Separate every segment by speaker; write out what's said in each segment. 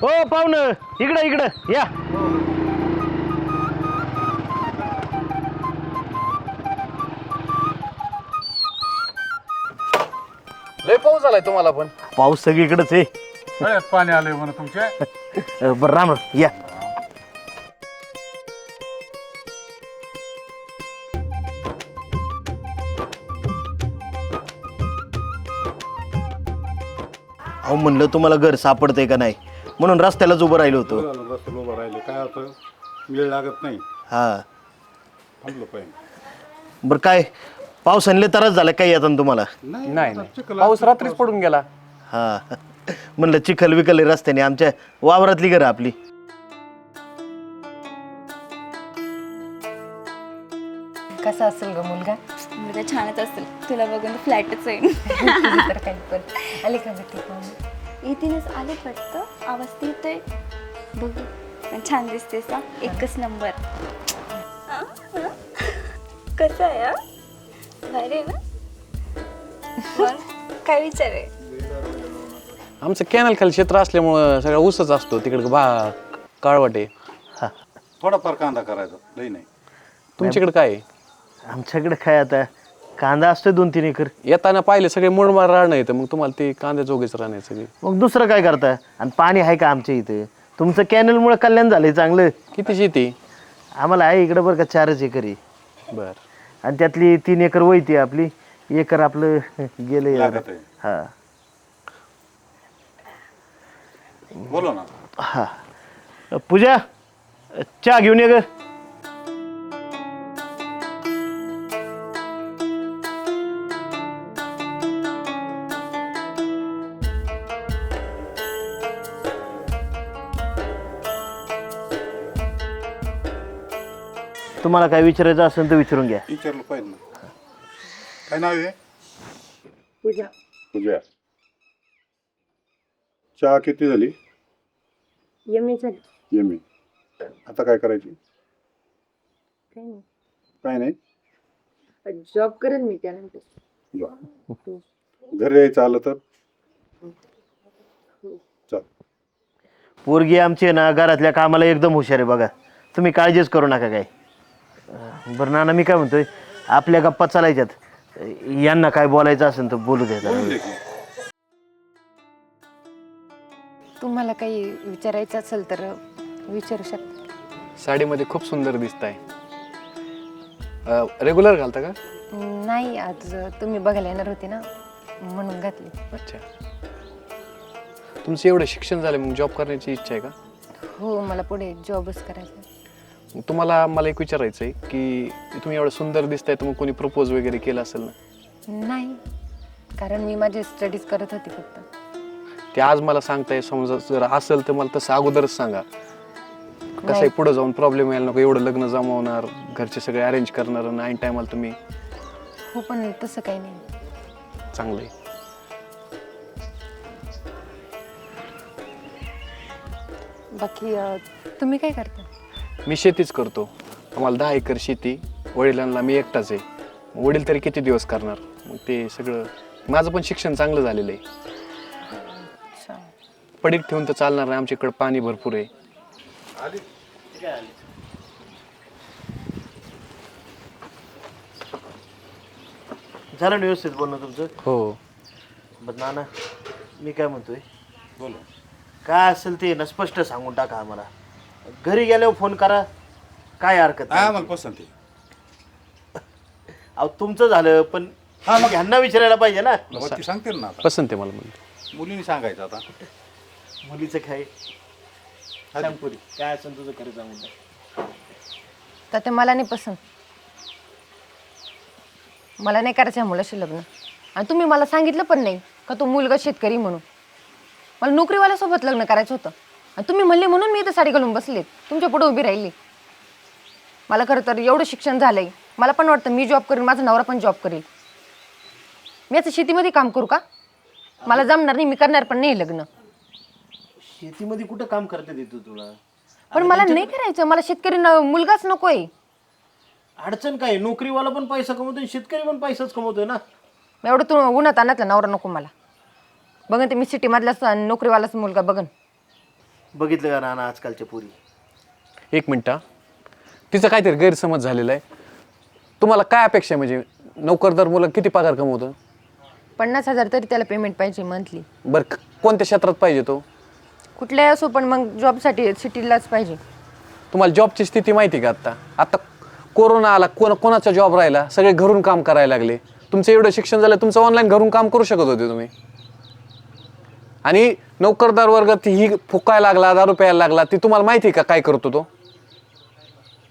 Speaker 1: हो पाहुणं. इकडं इकडं. या.
Speaker 2: लय पाऊस झालाय तुम्हाला पण.
Speaker 1: पाऊस सगळीकडेच आहे.
Speaker 3: पाणी आलंय म्हणा तुमच्या
Speaker 1: अ, बरं राम. या. अहो म्हणलं तुम्हाला घर सापडतंय का नाही? म्हणून रस्त्यालाच उभं राहिलो होतो.
Speaker 3: रस्त्याला उभं राहिले. काय होतं? वेळ लागत नाही.
Speaker 1: हा.
Speaker 3: थांबलो पाहिजे
Speaker 1: बरं काय पावसाने तरच झालं काय येतं तुम्हाला?
Speaker 2: नाही नाही पाऊस रात्रीच पडून गेला.
Speaker 1: हा. म्हणलं चिखल विकल आहे रस्त्याने आमच्या वावरातली घर आपली.
Speaker 4: कसा असेल ग मुलगा?
Speaker 5: मुलगा छानच असेल. तुला बघून फ्लॅटच आहे.
Speaker 4: तुझी तर काही पण. आले का पाहुणे?
Speaker 5: येतीनच आले वाटतं आवाज येतोय बघू. पण छान दिसतेस ना एकच नंबर. कसं आहे हा? भारी आहे ना? मग काय विचार आहे?
Speaker 2: आमचं कॅनल खाली क्षेत्र असल्यामुळं सगळा ऊसच असतो. तिकडे बा काळवाटे.
Speaker 3: थोडाफार कांदा करायचा. लई नाही.
Speaker 2: तुमच्याकडे काय आहे?
Speaker 1: आमच्याकडे काय आता? कांदा असतोय दोन तीन एकर.
Speaker 2: येताना पाहिले सगळे मोडमार राहणं येतं मग तुम्हाला ते कांद्या जोगेच राहणार सगळे.
Speaker 1: मग दुसरं काय करता आणि पाणी आहे का आमच्या इथे? तुमचं कॅनलमुळे कल्याण झालंय चांगलं.
Speaker 2: किती शेती?
Speaker 1: आम्हाला आहे इकडं बरं का चारच एकर आहे.
Speaker 2: बर.
Speaker 1: आणि त्यातली तीन एकर वैती आपली. एकर आपलं गेलं
Speaker 3: लागत आहे.
Speaker 1: हा.
Speaker 3: बोलो ना.
Speaker 1: हा. पूजा चहा घेऊन ये ग. तुम्हाला काय विचारायचं असेल तर विचारून घ्या.
Speaker 3: विचारलं पाहिजे ना. काय नाव आहे?
Speaker 4: पूजा.
Speaker 3: पूजा. चहा किती झाली?
Speaker 4: यमी झाली.
Speaker 3: ये मी आता काय करायची?
Speaker 4: काही नाही.
Speaker 3: काय नाही?
Speaker 4: जॉब करेल मी त्यानंतर.
Speaker 3: जा. घरी यायचं आलं तर? चल.
Speaker 1: पोरगी आमची आहे ना घरातल्या कामाला एकदम हुशार आहे बघा. तुम्ही काळजीच करू नका काय बरं नाना मी काय म्हणतोय आपल्या गप्पा चालायच्यात. यांना काय बोलायचं असेल तर बोलू द्या.
Speaker 4: तुम्हाला काही विचारायचं असेल तर विचारू शकता
Speaker 2: साडीमध्ये खूप सुंदर दिसत आहे रेग्युलर घालता का?
Speaker 4: नाही आज तुम्ही बघायला येणार होते ना म्हणून घातली.
Speaker 2: अच्छा. तुमचं एवढं शिक्षण झालं मग जॉब करण्याची इच्छा आहे का?
Speaker 4: हो मला पुढे जॉबच करायचा
Speaker 2: तुम्हाला मला एक विचारायचं आहे की तुम्ही एवढं सुंदर दिसताय तर मग कोणी प्रपोज वगैरे केलं असेल ना?
Speaker 4: नाही. कारण मी माझे स्टडीज करत होते फक्त.
Speaker 2: ते आज मला सांगताय समजा जर असेल तर मला तसं अगोदरच सांगा. कसं आहे
Speaker 4: नाही.
Speaker 2: पुढे जाऊन प्रॉब्लेम यायला नको एवढं लग्न जमवणार घरचे सगळे अरेंज करणार आणि ऐन टायमाला तुम्ही
Speaker 4: हो पण तसं काही नाही.
Speaker 2: चांगलं आहे
Speaker 4: बाकी अं, तुम्ही काय करता?
Speaker 2: मी शेतीच करतो. आम्हाला दहा एकर शेती वडिलांना मी एकटाच आहे. वडील तरी किती दिवस करणार? मग ते सगळं माझं पण शिक्षण चांगलं झालेलं आहे. पडीक ठेवून तर चालणार नाही आमच्याकडे पाणी भरपूर आहे.
Speaker 1: झालं ना व्यवस्थित बोलणं तुमचं?
Speaker 2: हो.
Speaker 1: बरं नाना मी काय म्हणतोय?
Speaker 3: बोलो.
Speaker 1: काय असेल ते ना स्पष्ट सांगून टाका आम्हाला. घरी गेल्यावर फोन करा. काय हरकत
Speaker 3: नाही. पसंत आहे
Speaker 1: अहो तुमचं झालं पण ह्यांना विचारायला पाहिजे ना.
Speaker 3: मग ती सांगतील ना आता.
Speaker 2: पसंत आहे मला म्हणजे
Speaker 3: मुलीने सांगायचं आता.
Speaker 1: मुलीचं काय? सांग पुरी काय असेल तुझं खरं सांगून टाक.
Speaker 4: तर ते मला नाही पसंत. मला नाही करायचं आहे मुलाशी लग्न. आणि तुम्ही मला सांगितलं पण नाही का तो मुलगा शेतकरी म्हणून. मला नोकरीवाल्यासोबत लग्न करायचं होतं. आणि तुम्ही म्हणले म्हणून मी इथं साडी घालून बसले तुमच्यापुढे उभी राहिली. मला खरं तर एवढं शिक्षण झालंय. मला पण वाटतं मी जॉब करेन माझा नवरा पण जॉब करेल. मी आता शेतीमध्ये काम करू का? मला जमणार नाही मी करणार पण नाही लग्न.
Speaker 1: शेतीमध्ये कुठं काम करता येतो तुला?
Speaker 4: पण मला नाही करायचं मला शेतकरी न- मुलगाच नकोय.
Speaker 1: अडचण काय? नोकरीवाला पण पैसा कमवतोय शेतकरी पण पैसाच कमवतोय ना?
Speaker 4: एवढं तू उन्हात आणतला नवरा नको मला. बघन ते मी सिटीमधलाच नोकरीवालाच मुलगा बघन.
Speaker 1: बघितलं का नाना आजकालच्या पुरी?
Speaker 2: एक मिनटं हा. तिचं काहीतरी गैरसमज झालेला आहे. तुम्हाला काय अपेक्षा आहे म्हणजे? नोकरदार मुलं किती पगार कमवतो?
Speaker 4: पन्नास हजार तरी त्याला पेमेंट पाहिजे मंथली
Speaker 2: बरं क- कोणत्या क्षेत्रात पाहिजे तो?
Speaker 4: कुठल्याही असो पण मग जॉबसाठी सिटीलाच पाहिजे.
Speaker 2: तुम्हाला जॉबची स्थिती माहिती आहे का आत्ता? आता कोरोना आला कोण कोणाचा जॉब राहिला? सगळे घरून काम करायला लागले. तुमचं एवढं शिक्षण झालं तुमचं ऑनलाईन घरून काम करू शकत होते तुम्ही. आणि नोकरदार वर्ग ती ही फुकायला लागला दारू प्यायला लागला ती तुम्हाला माहिती आहे का काय करतो तो?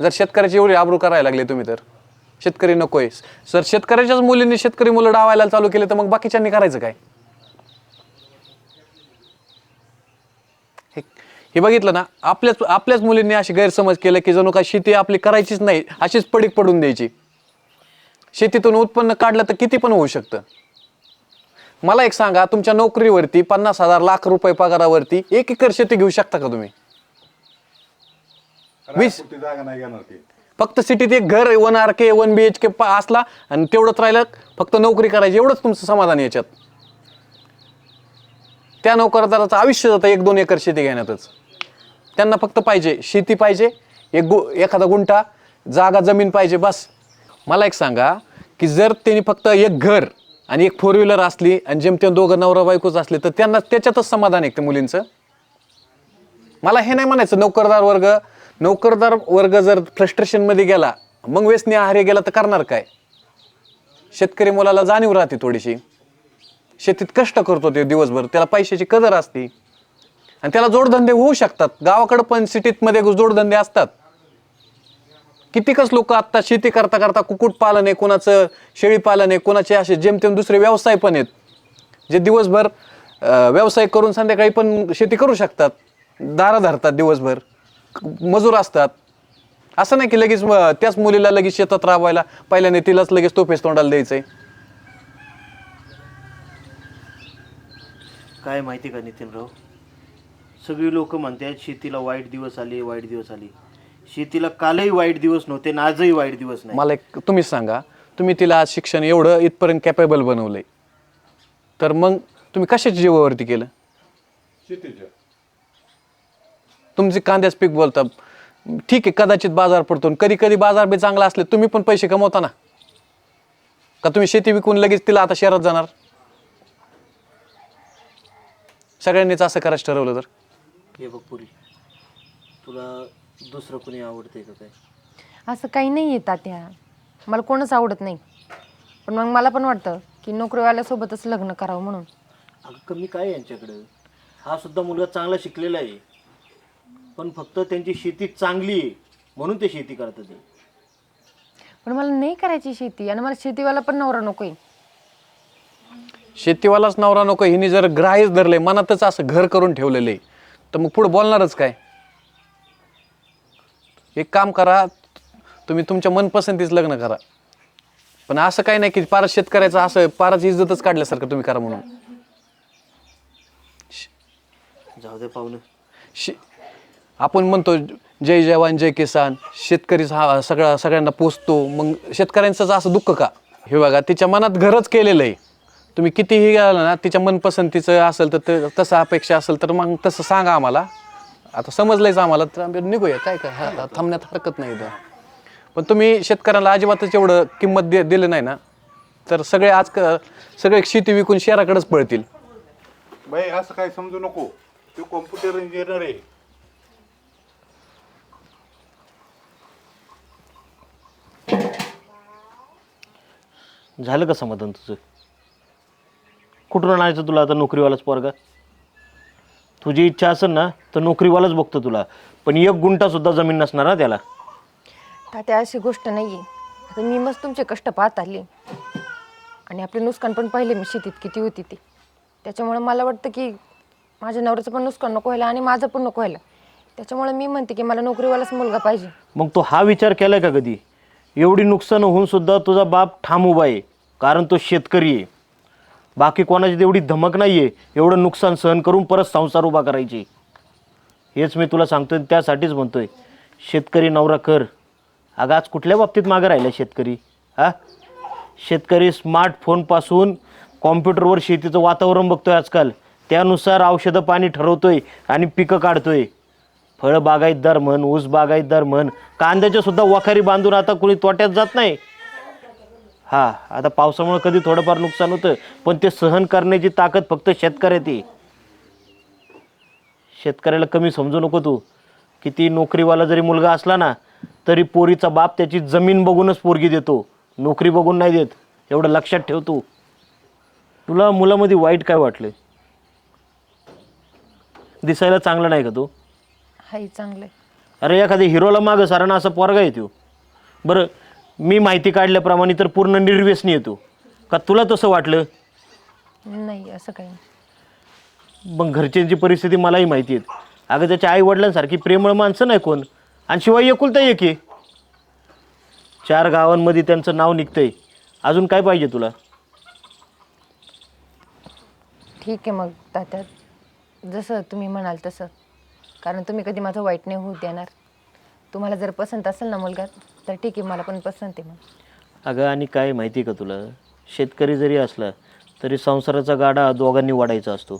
Speaker 2: जर शेतकऱ्याची एवढी आबरू करायला लागले तुम्ही तर. शेतकरी नकोय. सर शेतकऱ्याच्याच मुलींनी शेतकरी मुलं डावायला चालू केले तर मग बाकीच्यांनी करायचं काय? हे हे बघितलं ना आपल्याच आपल्याच मुलींनी अशी गैरसमज केलं की जणू काय शेती आपली करायचीच नाही अशीच पडीक पडून द्यायची. शेतीतून उत्पन्न काढलं तर किती पण होऊ शकतं. मला एक सांगा तुमच्या नोकरीवरती पन्नास हजार लाख रुपये पगारावरती एक एकर शेती घेऊ शकता का तुम्ही? वीस
Speaker 3: राजपुती जागा नाही घेणार ते.
Speaker 2: फक्त सिटीत एक घर one R K one B H K असला आणि तेवढंच राहिलं फक्त नोकरी करायची एवढंच तुमचं समाधान आहे याच्यात. त्या नोकरदाराचं आयुष्य जातं एक दोन एकर शेती घेण्यातच. त्यांना फक्त पाहिजे शेती पाहिजे एक गु एखादा गुंठा जागा जमीन पाहिजे बस. मला एक सांगा की जर त्यांनी फक्त एक घर आणि एक फोर व्हीलर असली आणि जेमतेम दोघं नवरा बायकोच असले तर त्यांना त्याच्यातच समाधान आहे त्या मुलींचं? मला हे नाही म्हणायचं नोकरदार वर्ग नोकरदार वर्ग जर फ्रस्ट्रेशनमध्ये गेला मग व्यसनी आहारी गेला तर करणार काय? शेतकरी मुलाला जाणीव राहते थोडीशी. शेतीत कष्ट करतो ते दिवसभर त्याला पैशाची कदर असते. आणि त्याला जोडधंदे होऊ शकतात. गावाकडं पण सिटीतमध्ये जोडधंदे असतात. कितीकच लोक आत्ता शेती करता करता कुक्कुटपालन आहे कोणाचं शेळीपालन आहे कोणाचे असे जेमतेम दुसरे व्यवसाय पण आहेत. जे दिवसभर व्यवसाय करून संध्याकाळी पण शेती करू शकतात. दारा धरतात दिवसभर. मजूर असतात. असं नाही की लगेच म- त्याच मुलीला लगेच शेतात राबवायला पहिल्याने तिलाच लगेच तोफेस तोंडाला द्यायचंय.
Speaker 1: काय माहिती का नितीनराव? सगळी लोक म्हणतात शेतीला वाईट दिवस आले वाईट दिवस आले. शेतीला कालही वाईट दिवस नव्हते आणि आजही वाईट दिवस नाही.
Speaker 2: मला एक तुम्हीच सांगा तुम्ही तिला आज शिक्षण एवढं इथपर्यंत कॅपेबल बनवलंय. तर मग तुम्ही कशाच्या जीवावरती केलं?
Speaker 3: शेतीच्या.
Speaker 2: तुमचे कांद्याच पीक बोलता ठीक आहे कदाचित बाजार पडतो कधी कधी बाजार बी चांगला असले तुम्ही पण पैसे कमवता ना? का तुम्ही शेती विकून लगेच तिला आता शहरात जाणार? सगळ्यांनीच असं करायचं ठरवलं तर.
Speaker 1: हे बघ पुरी तुला दुसरं कोणी आवडते का काय?
Speaker 4: असं काही नाही आहे तात्या. मला कोणच आवडत नाही. पण मग मला पण वाटतं की नोकरीवाल्यासोबतच लग्न करावं म्हणून.
Speaker 1: अगं कमी काय आहे यांच्याकडं? हा सुद्धा मुलगा चांगला शिकलेला आहे. पण फक्त त्यांची शेती चांगली आहे म्हणून ते शेती करतात. ते
Speaker 4: पण मला नाही करायची शेती आणि मला शेतीवाला पण नवरा नकोय.
Speaker 2: शेतीवालाच नवरा नको हिने जर ग्राहीच धरले मनातच असं घर करून ठेवलेलं आहे तर मग पुढे बोलणारच काय? एक काम करा तुम्ही तुमच्या मनपसंतीच लग्न करा. पण असं काही नाही की पारच शेतकऱ्याचं असं पारच इज्जतच काढल्यासारखं तुम्ही करा म्हणून.
Speaker 1: जाऊ दे पाहुणं.
Speaker 2: शे आपण म्हणतो जय जवान जय किसान शेतकरी हा सगळा सगळ्यांना पोचतो मग शेतकऱ्यांचं असं दुःख का? हे बघा तिच्या मनात घरच केलेलं आहे. तुम्ही कितीही गेला ना तिच्या मनपसंतीचं असेल तर ते तसं अपेक्षा असेल तर मग तसं सांगा आम्हाला. आता समजलंयच आम्हाला तर आम्ही निघूया. काय काय? हा, थांबण्यात हरकत नाही इथं. पण तुम्ही शेतकऱ्याला अजिबातच एवढं किंमत दे दिली नाही ना? तर सगळे आज सगळे शेती विकून शहराकडेच पळतील.
Speaker 3: बाई असं काय समजू नको. तू कॉम्प्युटर इंजिनियर आहे.
Speaker 1: झालं का समाधान तुझं? कुठून आणायचं तुला आता नोकरीवालाच पोरगा? तुझी इच्छा असेल ना तर नोकरीवालाच बघतो तुला. पण एक गुंठा सुद्धा जमीन नसणार ना त्याला.
Speaker 4: तात्या अशी गोष्ट नाही आहे आता मी मस्त तुमचे कष्ट पाहत आले. आणि आपले नुकसान पण पाहिले मी शेतीत किती होती ती. त्याच्यामुळे मला वाटतं की माझ्या नवऱ्याचं पण नुकसान नको व्हायला आणि माझं पण नको व्हायला. त्याच्यामुळे मी म्हणते की मला नोकरीवालाच मुलगा पाहिजे.
Speaker 1: मग तो हा विचार केलाय का कधी? एवढी नुकसान होऊन सुद्धा तुझा बाप ठाम उभा आहे कारण तो शेतकरी आहे. बाकी कोणाची तेवढी धमक नाही आहे एवढं नुकसान सहन करून परत संसार उभा करायची. हेच मी तुला सांगतोय त्यासाठीच म्हणतोय. शेतकरी नवरा कर. अगं आज कुठल्या बाबतीत मागं राहिला शेतकरी? हा? शेतकरी स्मार्टफोनपासून कॉम्प्युटरवर शेतीचं वातावरण बघतोय आजकाल. त्यानुसार औषधं पाणी ठरवतोय आणि पिकं काढतोय. फळ बागायतदार म्हण ऊस बागायतदार म्हण कांद्याच्या सुद्धा वखारी बांधून आता कुणी तोट्यात जात नाही. हा आता पावसामुळे कधी थोडंफार नुकसान होतं पण ते सहन करण्याची ताकद फक्त शेतकऱ्यात आहे. शेतकऱ्याला कमी समजू नको तू. किती नोकरीवाला जरी मुलगा असला ना तरी पोरीचा बाप त्याची जमीन बघूनच पोरगी देतो. नोकरी बघून नाही देत. एवढं लक्षात ठेव तू. तुला मुलामध्ये वाईट काय वाटलं दिसायला चांगलं नाही का तू?
Speaker 4: हाय चांगलं
Speaker 1: अरे एखाद्या हिरोला मागं सारा असं पोरगा येतो बरं मी माहिती काढल्याप्रमाणे तर पूर्ण निर्व्यसनी येतो. का तुला तसं वाटलं?
Speaker 4: नाही असं काही नाही.
Speaker 1: मग घरच्यांची परिस्थिती मलाही माहिती आहे अगं त्याच्या आई वडिलांसारखी प्रेमळ माणसं नाही कोण. आणि शिवाय एकुलता एक आहे. चार गावांमध्ये त्यांचं नाव निघतंय. अजून काय पाहिजे तुला?
Speaker 4: ठीक आहे मग तात्या. जसं तुम्ही म्हणाल तसं. कारण तुम्ही कधी माझं वाईट नाही होऊ देणार. तुम्हाला जर पसंत असेल ना मुलगा तर ठीक आहे मला पण पसंत आहे मग.
Speaker 1: अगं आणि काय माहिती आहे का तुला? शेतकरी जरी असला तरी संसाराचा गाडा दोघांनी वाढायचा असतो.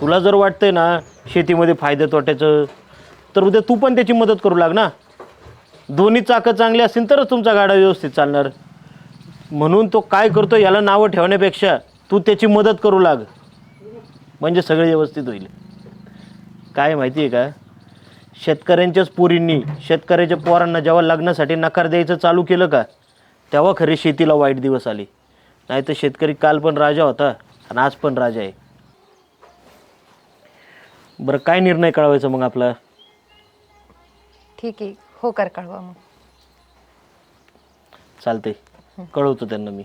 Speaker 1: तुला जर वाटतंय ना शेतीमध्ये फायदे तोट्याचं तर उद्या तू पण त्याची मदत करू लाग ना. दोन्ही चाकं चांगली असतील तरच तुमचा गाडा व्यवस्थित चालणार. म्हणून तो काय करतो याला नावं ठेवण्यापेक्षा तू त्याची मदत करू लाग. म्हणजे सगळे व्यवस्थित होईल. काय माहिती आहे का? शेतकऱ्यांच्याच पोरींनी शेतकऱ्याच्या पोरांना जेव्हा लग्नासाठी नकार द्यायचं चालू केलं का तेव्हा खरे शेतीला वाईट दिवस आले. नाही तर शेतकरी काल पण राजा होता आणि आज पण राजा आहे. बरं काय निर्णय कळवायचा मग आपला?
Speaker 4: ठीक आहे. हो कर कळवा मग.
Speaker 1: चालते कळवतो त्यांना मी.